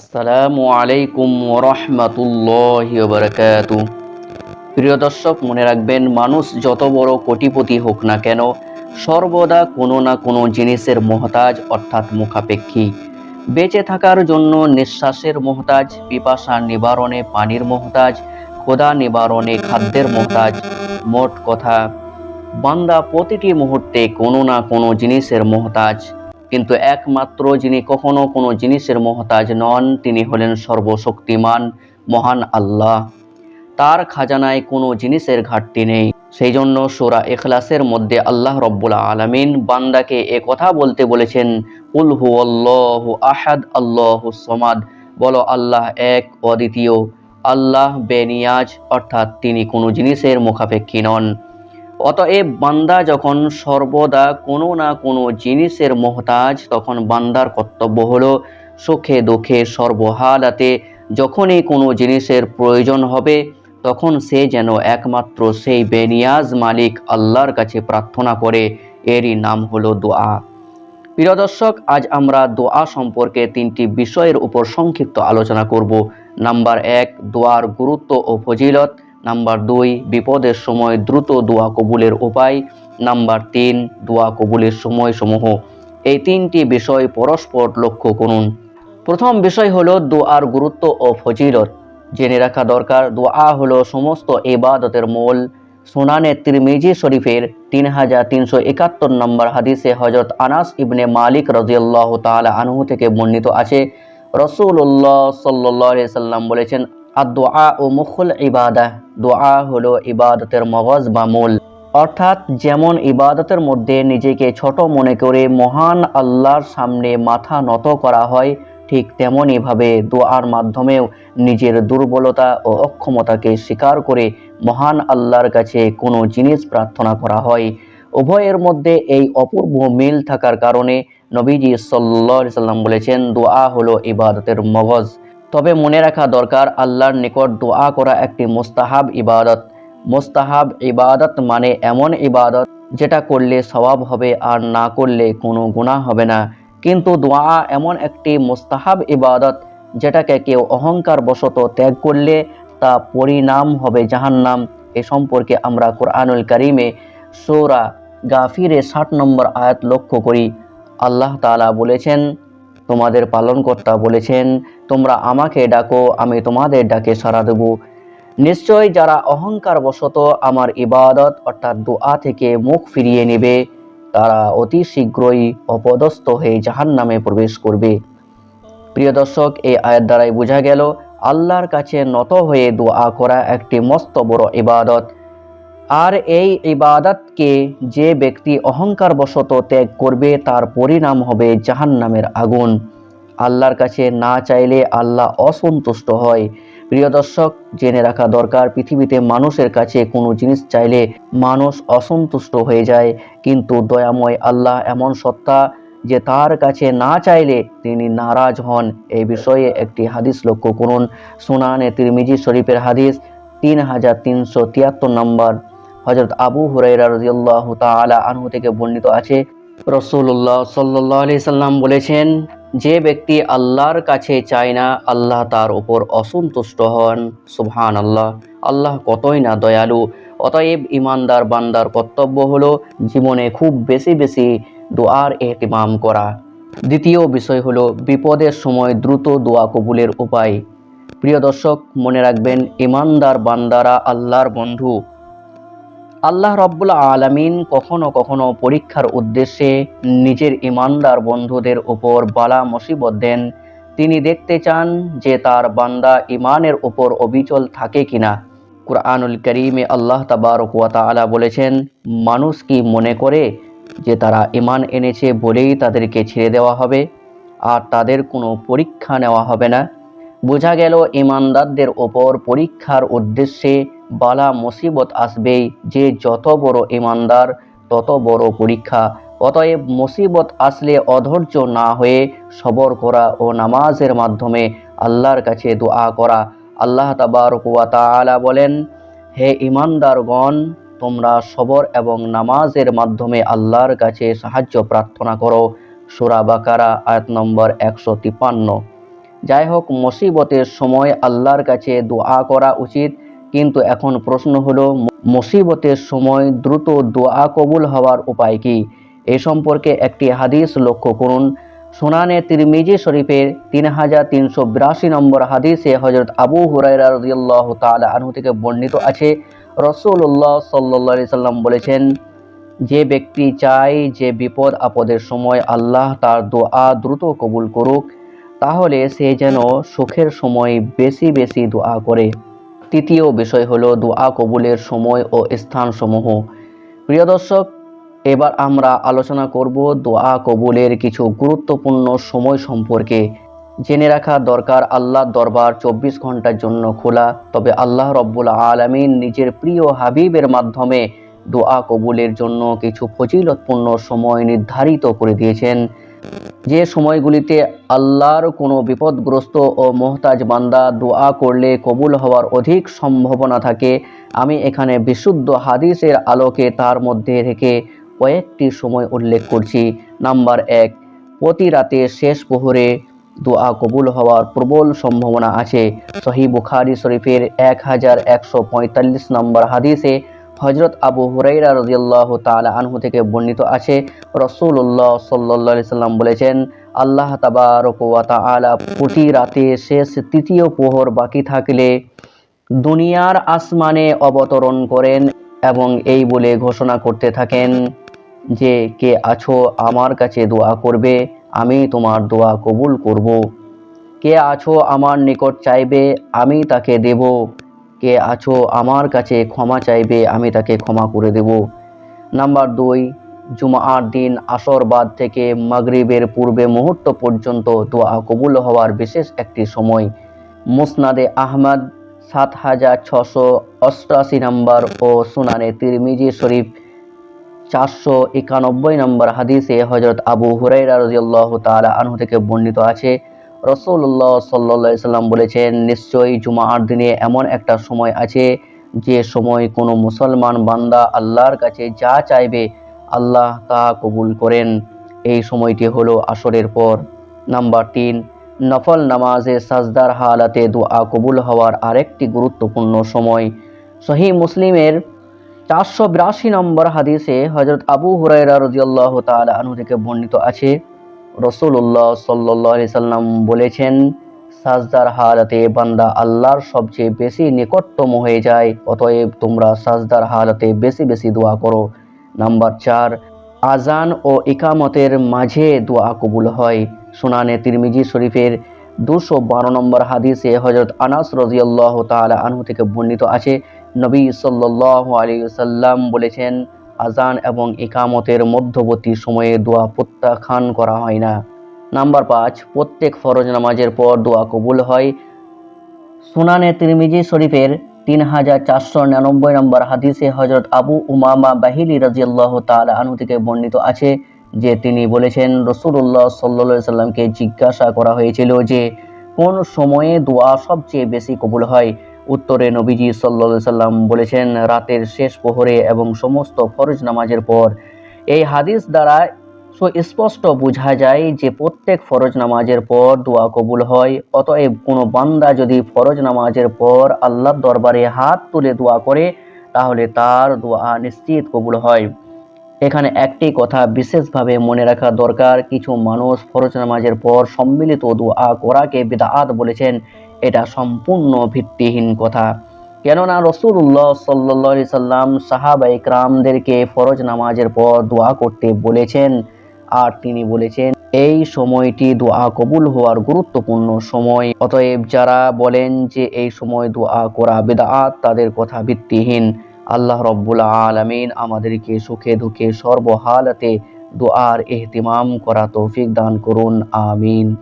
আসসালামু আলাইকুম ওরহমাতুল্লাহ বারকাতু প্রিয় দর্শক, মনে রাখবেন, মানুষ যত বড় কোটিপতি হোক না কেন, সর্বদা কোনো না কোনো জিনিসের মহতাজ, অর্থাৎ মুখাপেক্ষী। বেঁচে থাকার জন্য নিঃশ্বাসের মহতাজ, পিপাসা নিবারণে পানির মহতাজ, ক্ষুধা নিবারণে খাদ্যের মহতাজ। মোট কথা, বান্দা প্রতিটি মুহূর্তে কোনো না কোনো জিনিসের মহতাজ। কিন্তু একমাত্র যিনি কখনো কোনো জিনিসের মহতাজ নন, তিনি হলেন সর্বশক্তিমান, মহান আল্লাহ। তার খাজানায় কোনো জিনিসের ঘাটতি নেই। সেই জন্য সোরা এখলাসের মধ্যে আল্লাহ রব্বুল আলমিন বান্দাকে এ কথা বলতে বলেছেন উলহু আল্লাহ আহাদ, আল্লাহ সমাদ। বলো, আল্লাহ এক, অদ্বিতীয়। আল্লাহ বেনিয়াজ, অর্থাৎ তিনি কোনো জিনিসের মুখাপেক্ষী নন। অতএব বান্দা যখন সর্বদা কোনো না কোনো জিনিসের মহতাজ, তখন বান্দার কর্তব্য হলো সুখে দুঃখে সর্বহালাতে যখনই কোনো জিনিসের প্রয়োজন হবে, তখন সে যেন একমাত্র সেই বেনিয়াজ মালিক আল্লাহর কাছে প্রার্থনা করে। এরই নাম হলো দোয়া। প্রিয় দর্শক, আজ আমরা দোয়া সম্পর্কে তিনটি বিষয়ের উপর সংক্ষিপ্ত আলোচনা করব। নাম্বার এক, দোয়ার গুরুত্ব ও ফজিলত। নাম্বার দুই, বিপদের সময় দ্রুত দোয়া কবুলের উপায়। নাম্বার তিন, দোয়া কবুলের সময়সমূহ। এই তিনটি বিষয় পরস্পর লক্ষ্য করুন। প্রথম বিষয় হলো দোয়ার গুরুত্ব ও ফজিলত। জেনে রাখা দরকার, দোয়া হলো সমস্ত ইবাদতের মূল। সুনানে তিরমিজি শরীফের তিন হাজার তিনশো একাত্তর নম্বর হাদিসে হজরত আনাস ইবনে মালিক রাজিয়াল্লাহ তাআলা আনহু থেকে বর্ণিত আছে। রসুল্লাহ সাল্লাহ সাল্লাম বলেছেন আর দোয়া ও মুখুল ইবাদা। দোয়া হলো ইবাদতের মগজ বা মূল। অর্থাৎ যেমন ইবাদতের মধ্যে নিজেকে ছোট মনে করে মহান আল্লাহর সামনে মাথা নত করা হয়, ঠিক তেমনইভাবে দোয়ার মাধ্যমেও নিজের দুর্বলতা ও অক্ষমতাকে স্বীকার করে মহান আল্লাহর কাছে কোনো জিনিস প্রার্থনা করা হয়। উভয়ের মধ্যে এই অপূর্ব মিল থাকার কারণে নবীজি সাল্লাহ সাল্লাম বলেছেন, দোয়া হলো ইবাদতের মগজ। তবে মনে রাখা দরকার, আল্লাহর নিকট দোয়া করা একটি মোস্তাহাব ইবাদত। মোস্তাহাব ইবাদত মানে এমন ইবাদত যেটা করলে স্বভাব হবে আর না করলে কোনো গুণা হবে না। কিন্তু দোয়া এমন একটি মোস্তাহাব ইবাদত যেটাকে কেউ অহংকার বশত ত্যাগ করলে তা পরিণাম হবে জাহান্নাম। এ সম্পর্কে আমরা কোরআনুল করিমে সৌরা গাফিরে ষাট নম্বর আয়াত লক্ষ্য করি। আল্লাহ তালা বলেছেন তোমাদের পালনকর্তা বলেছেন, তোমরা আমাকে ডাকো, আমি তোমাদের ডাকে সাড়া দেব। নিশ্চয় যারা অহংকার বশত আমার ইবাদত অর্থাৎ দোয়া থেকে মুখ ফিরিয়ে নেবে, তারা অতি শীঘ্রই অপদস্থ হয়ে জাহান নামে প্রবেশ করবে। প্রিয় দর্শক, এই আয়ের দ্বারাই বোঝা গেল, আল্লাহর কাছে নত হয়ে দোয়া করা একটি মস্ত বড় ইবাদত। আর এই ইবাদতকে যে ব্যক্তি অহংকার বশত ত্যাগ করবে, তার পরিণাম হবে জাহান নামের আগুন। আল্লাহর কাছে না চাইলে আল্লাহ অসন্তুষ্ট হয়। প্রিয় দর্শক, জেনে রাখা দরকার, পৃথিবীতে মানুষের কাছে কোনো জিনিস চাইলে মানুষ অসন্তুষ্ট হয়ে যায়। কিন্তু দয়াময় আল্লাহ এমন সত্তা যে তার কাছে না চাইলে তিনি নারাজ হন। এই বিষয়ে একটি হাদিস লক্ষ্য করুন। সুনানে তিরমিজি শরীফের হাদিস তিন হাজার তিনশো তিয়াত্তর নম্বর। হজরত আবু হুরাইরা রাজিয়াল্লাহ তাআলা আনহু থেকে বর্ণিত আছে। রসুল্লাহ সাল্লাহ আলি সাল্লাম বলেছেন, যে ব্যক্তি আল্লাহর কাছে চায় না, আল্লাহ তার ওপর অসন্তুষ্ট হন। সুবহান আল্লাহ আল্লাহ কতই না দয়ালু। অতএব ইমানদার বান্দার কর্তব্য হলো জীবনে খুব বেশি বেশি দোয়ার এহতিমাম করা। দ্বিতীয় বিষয় হলো বিপদের সময় দ্রুত দোয়া কবুলের উপায়। প্রিয় দর্শক, মনে রাখবেন ইমানদার বান্দারা আল্লাহর বন্ধু। আল্লাহ রব্বুল আলামিন কখনো কখনো পরীক্ষার উদ্দেশ্যে নিজের ইমানদার বন্ধুদের উপর বালা মুসিবত দেন। তিনি দেখতে চান যে তার বান্দা ইমানের উপর অবিচল থাকে কিনা। কুরআনুল করিমে আল্লাহ তাবারক ওয়া তাআলা বলেছেন, মানুষ কি মনে করে যে তারা ইমান এনেছে বলেই তাদেরকে ছেড়ে দেওয়া হবে, আর তাদের কোনো পরীক্ষা নেওয়া হবে না? বোঝা গেল ইমানদারদের ওপর পরীক্ষার উদ্দেশ্যে বালা মুসিবত আসবেই, যে যত বড় ইমানদার, তত বড় পরীক্ষা। অতএব মুসিবত আসলে অধৈর্য না হয়ে সবর করা ও নামাজের মাধ্যমে আল্লাহর কাছে দোয়া করা। আল্লাহ তাবারক ওয়া তাআলা বলেন, হে ইমানদারগণ, তোমরা সবর এবং নামাজের মাধ্যমে আল্লাহর কাছে সাহায্য প্রার্থনা করো। সূরা বাকারা, আয়াত নম্বর একশো তিপ্পান্ন। যাই হোক মুসিবতের সময় আল্লাহর কাছে দোয়া করা উচিত। কিন্তু এখন প্রশ্ন হলো, মুসিবতের সময় দ্রুত দোয়া কবুল হওয়ার উপায় কি? এ সম্পর্কে একটি হাদিস লক্ষ্য করুন। সুনানে তিরমিজি শরীফের তিন হাজার তিনশো বিরাশি নম্বর হাদিসে হজরত আবু হুরাইরা রদিয়াল্লাহ তাআলা আনহু থেকে বর্ণিত আছে। রসুল্লাহ সাল্লি সাল্লাম বলেছেন, যে ব্যক্তি চায় যে বিপদ আপদের সময় আল্লাহ তার দোয়া দ্রুত কবুল করুক, তাহলে সে যেন সুখের সময় বেশি বেশি দোয়া করে। তৃতীয় বিষয় হলো দোয়া কবুলের সময় ও স্থানসমূহ। প্রিয় দর্শক, এবার আমরা আলোচনা করব দোয়া কবুলের কিছু গুরুত্বপূর্ণ সময় সম্পর্কে। জেনে রাখা দরকার, আল্লাহর দরবার চব্বিশ ঘণ্টার জন্য খোলা। তবে আল্লাহ রব্বুল আলমিন নিজের প্রিয় হাবিবের মাধ্যমে দোয়া কবুলের জন্য কিছু ফজিলতপূর্ণ সময় নির্ধারিত করে দিয়েছেন। যে সময়গুলিতে আল্লাহর কোনো বিপদগ্রস্ত ও মোহতাজ বান্দা দোয়া করলে কবুল হওয়ার অধিক সম্ভাবনা থাকে, আমি এখানে বিশুদ্ধ হাদিসের আলোকে তার মধ্যে থেকে কয়েকটি সময় উল্লেখ করছি। নাম্বার এক, প্রতি রাতে শেষ প্রহরে দোয়া কবুল হওয়ার প্রবল সম্ভাবনা আছে। সহি বুখারি শরীফের এক হাজার একশো পঁয়তাল্লিশ নম্বর হাদিসে হজরত আবু হুরাইরা রদিয়াল্লাহ তালা আনহু থেকে বর্ণিত আছে। রসুল্লাহ সাল্লি সাল্লাম বলেছেন, আল্লাহ তাবারকা আলা প্রতি রাতে শেষ তৃতীয় প্রহর বাকি থাকলে দুনিয়ার আসমানে অবতরণ করেন এবং এই বলে ঘোষণা করতে থাকেন যে, কে আছো আমার কাছে দোয়া করবে, আমি তোমার দোয়া কবুল করব। কে আছো আমার নিকট চাইবে, আমি তাকে দেব। কে আছো আমার কাছে ক্ষমা চাইবে, আমি তাকে ক্ষমা করে দেব। নাম্বার দুই, জুমার দিন আসর বাদ থেকে মাগরিবের পূর্বে মুহূর্ত পর্যন্ত দোয়া কবুল হওয়ার বিশেষ একটি সময়। মুসনাদে আহমদ, সাত হাজার ছশো অষ্টআশি নম্বর ও সুনানে তিরমিজি শরীফ, চারশো একানব্বই নম্বর হাদিসে হজরত আবু হুরাইরা রাজিয়াল্লাহ তালা আনহু থেকে বর্ণিত আছে। রসুল্লাহ সাল্লা সাল্লাম বলেছেন, নিশ্চয়ই জুমার দিনে এমন একটা সময় আছে যে সময় কোনো মুসলমান বান্দা আল্লাহর কাছে যা চাইবে আল্লাহ তা কবুল করেন। এই সময়টি হলো আসরের পর। নাম্বার তিন, নফল নামাজে সাজদার হালাতে দোয়া কবুল হওয়ার আরেকটি গুরুত্বপূর্ণ সময়। সহি মুসলিমের চারশো বিরাশি নম্বর হাদিসে হজরত আবু হুরাইরা রাজিয়াল্লাহ তালা আনহু থেকে বর্ণিত আছে রসুল্লাহ সাল্লি সাল্লাম বলেছেন, সাজদার হালাতে বান্দা আল্লাহর সবচেয়ে বেশি নিকটতম হয়ে যায়, অতএব তোমরা সাজদার হালাতে বেশি বেশি দোয়া করো। নাম্বার চার, আজান ও ইকামতের মাঝে দোয়া কবুল হয়। সুনানে তিরমিজি শরীফের দুশো বারো নম্বর হাদিসে হজরত আনাস রাজিয়াল্লাহ তালা আনহু থেকে বর্ণিত আছে, নবী সাল্লাহ আলী সাল্লাম বলেছেন আজান এবং ইকামতের মধ্যবর্তী সময়ে দোয়া প্রত্যাখ্যান করা হয় না। নাম্বার পাঁচ, প্রত্যেক ফরজ নামাজের পর দোয়া কবুল হয়। সুনানে তিরমিজি শরীফের তিন হাজার চারশো নিরানব্বই নম্বর হাদিসে হজরত আবু উমামা বাহিলি রাজিয়াল্লাহ তালা আনু থেকে বর্ণিত আছে যে তিনি বলেছেন রসুল্লাহ সাল্লা সাল্লামকে জিজ্ঞাসা করা হয়েছিল যে, কোন সময়ে দোয়া সবচেয়ে বেশি কবুল হয়? উত্তরে নবীজি সাল্লা সাল্লাম বলেছেন, রাতের শেষ প্রহরে এবং সমস্ত ফরজ নামাজের পর এই হাদিস দ্বারা সুস্পষ্ট বোঝা যায় যে প্রত্যেক ফরজ নামাজের পর দোয়া কবুল হয়। অতএব কোনো বান্দা যদি ফরজ নামাজের পর আল্লাহর দরবারে হাত তুলে দোয়া করে, তাহলে তার দোয়া নিশ্চিত কবুল হয়। এখানে একটি কথা বিশেষভাবে মনে রাখা দরকার। কিছু মানুষ ফরজ নামাজের পর সম্মিলিত দোয়া করাকে বিদাআত বলেছেন। এটা সম্পূর্ণ ভিত্তিহীন কথা। কেননা রসুল্লাহ সাল্লি সাল্লাম সাহাবা ইকরামদেরকে ফরজ নামাজের পর দোয়া করতে বলেছেন। আর তিনি বলেছেন, এই সময়টি দোয়া কবুল হওয়ার গুরুত্বপূর্ণ সময়। অতএব যারা বলেন যে এই সময় দোয়া করা বেদাত, তাদের কথা ভিত্তিহীন। আল্লাহ রব্বুল আলমিন আমাদেরকে সুখে দুঃখে সর্বহালতে দোয়ার এহতিমাম করা তৌফিক দান করুন, আমিন।